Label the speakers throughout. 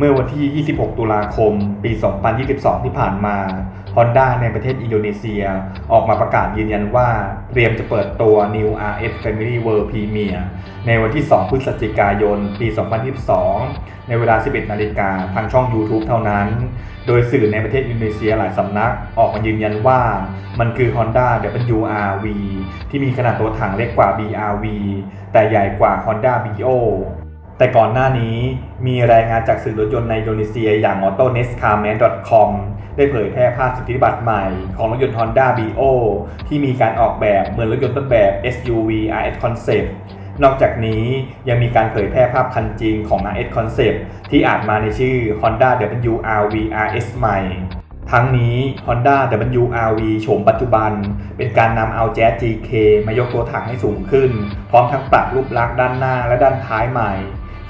Speaker 1: เมื่อวันที่ 26 ตุลาคม ปี 2022 ที่ผ่านมา Honda ในประเทศอินโดนีเซีย ออกมาประกาศยืนยันว่า เตรียมจะเปิดตัว New RS Family World Premier ในวันที่ 2 พฤศจิกายน ปี 2022 ในเวลา 11 นาฬิกาทางช่อง YouTube เท่านั้น โดยสื่อในประเทศอินโดนีเซียหลายสำนักออกมายืนยันว่า มันคือ Honda WRV ที่มีขนาดตัวถังเล็กกว่า BRV แต่ใหญ่กว่า Honda BO แต่ก่อนหน้านี้มีรายงานจากสื่อรถยนต์ในอินโดนีเซียอย่าง a u t o n e s c a r m a n c o m ได้เผยแพร่ภาพสิทธิบัตรใหม่ของรถยนต์ Honda Bio ที่มีการออกแบบเหมือนรถยนต์ต้นแบบ SUV RS Concept นอกจากนี้ยังมีการเผยแพร่ภาพคันจริงของ RS Concept ที่อาจมาในชื่อ Honda WRV RS ใหม่ ทั้งนี้ Honda WRV โฉมปัจจุบัน เป็นการนำเอา Jazz GK มายกตัวถังให้สูงขึ้น พร้อมทั้งปรับรูปลักษณ์ด้านหน้าและด้านท้ายใหม่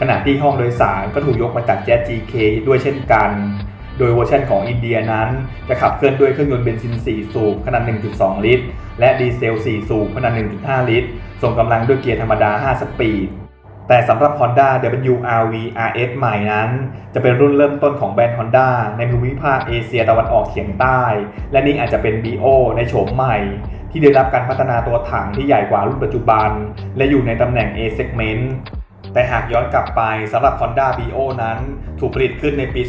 Speaker 1: ขณะที่ห้องโดยสารก็ถูกยกมาจาก Jazz GK ด้วยเช่นกัน โดยเวอร์ชันของอินเดียนั้นจะขับเคลื่อนด้วยเครื่องยนต์เบนซิน 4 สูบขนาด 1.2 ลิตร และดีเซล 4 สูบขนาด 1.5 ลิตร ส่งกำลังด้วยเกียร์ธรรมดา 5 สปีด แต่สำหรับ Honda WRV RS ใหม่นั้น จะเป็นรุ่นเริ่มต้นของแบรนด์ Honda ในภูมิภาคเอเชียตะวันออกเฉียงใต้ และนี่อาจจะเป็น BO ในโฉมใหม่ที่ได้รับการพัฒนาตัวถังที่ใหญ่กว่ารุ่นปัจจุบัน และอยู่ในตำแหน่ง A segment แต่หากย้อนกลับไปสำหรับ Honda BO นั้น ถูกผลิตขึ้นในปี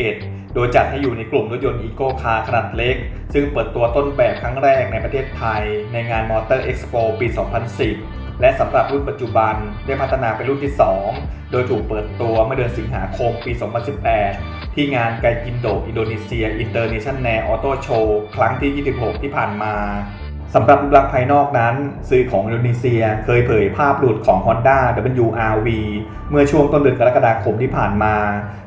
Speaker 1: 2011 โดยจัดให้อยู่ในกลุ่มรถยนต์ Eco Car ขนาดเล็ก ซึ่งเปิดตัวต้นแบบครั้งแรกในประเทศไทย ในงาน Motor Expo ปี 2010 และสำหรับรุ่นปัจจุบันได้พัฒนาเป็นรุ่นที่ 2 โดยถูกเปิดตัวเมื่อเดือนสิงหาคมปี 2018 ที่งานไกกินโดอินโดนีเซีย International Auto Show ครั้งที่ 26 ที่ผ่านมา สำหรับรูปลักษณ์ภายนอกนั้น สื่อของอินโดนีเซียเคยเผยภาพหลุดของ Honda WRV เมื่อช่วงต้นเดือนกรกฎาคมที่ผ่านมา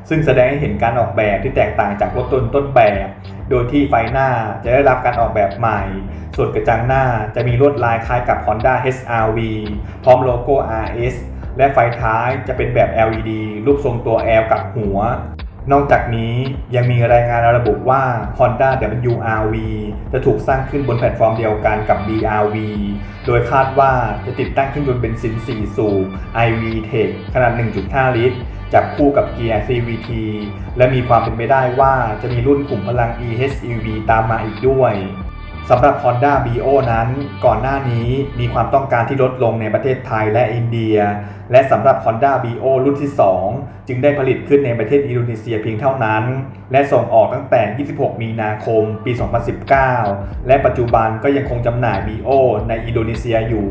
Speaker 1: ซึ่งแสดงให้เห็นการออกแบบที่แตกต่างจากรถยนต์ต้นแบบ โดยที่ไฟหน้าจะได้รับการออกแบบใหม่ ส่วนกระจังหน้าจะมีลวดลายคล้ายกับ Honda HRV พร้อมโลโก้ RS และไฟท้ายจะเป็นแบบ LED รูปทรงตัว L กับหัว นอกจากนี้ยังมีรายงานระบุว่า Honda WRV จะถูกสร้างขึ้นบนแพลตฟอร์มเดียวกันกับ BRV โดยคาดว่าจะติดตั้งเครื่องยนต์เบนซิน 4 สูบ iVTEC ขนาด 1.5 ลิตร จับคู่กับเกียร์ CVT และมีความเป็นไปได้ว่าจะมีรุ่นกลุ่มพลัง eHEV ตามมาอีกด้วย สำหรับ Honda BO นั้นก่อนหน้านี้มีความต้องการที่ลดลงในประเทศไทยและอินเดีย และสำหรับ Honda BO รุ่นที่ 2 จึงได้ผลิตขึ้นในประเทศอินโดนีเซียเพียงเท่านั้น และส่งออกตั้งแต่ 26 มีนาคม ปี 2019 และปัจจุบันก็ยังคงจำหน่าย BO ในอินโดนีเซียอยู่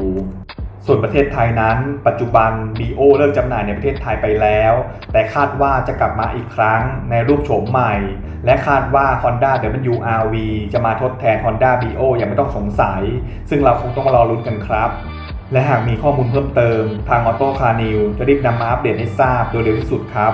Speaker 1: ส่วนประเทศไทยนั้นปัจจุบัน BO เลิกจำหน่ายในประเทศไทยไปแล้ว แต่คาดว่าจะกลับมาอีกครั้งในรูปโฉมใหม่ และคาดว่า Honda WRV จะมาทดแทน Honda BO อย่างไม่ต้องสงสัย ซึ่งเราคงต้องมารอรุ้นกันครับ และหากมีข้อมูลเพิ่มเติม ทางออโต้คาร์นิวจะรีบนำมาอัปเดตให้ทราบโดยเร็วที่สุดครับ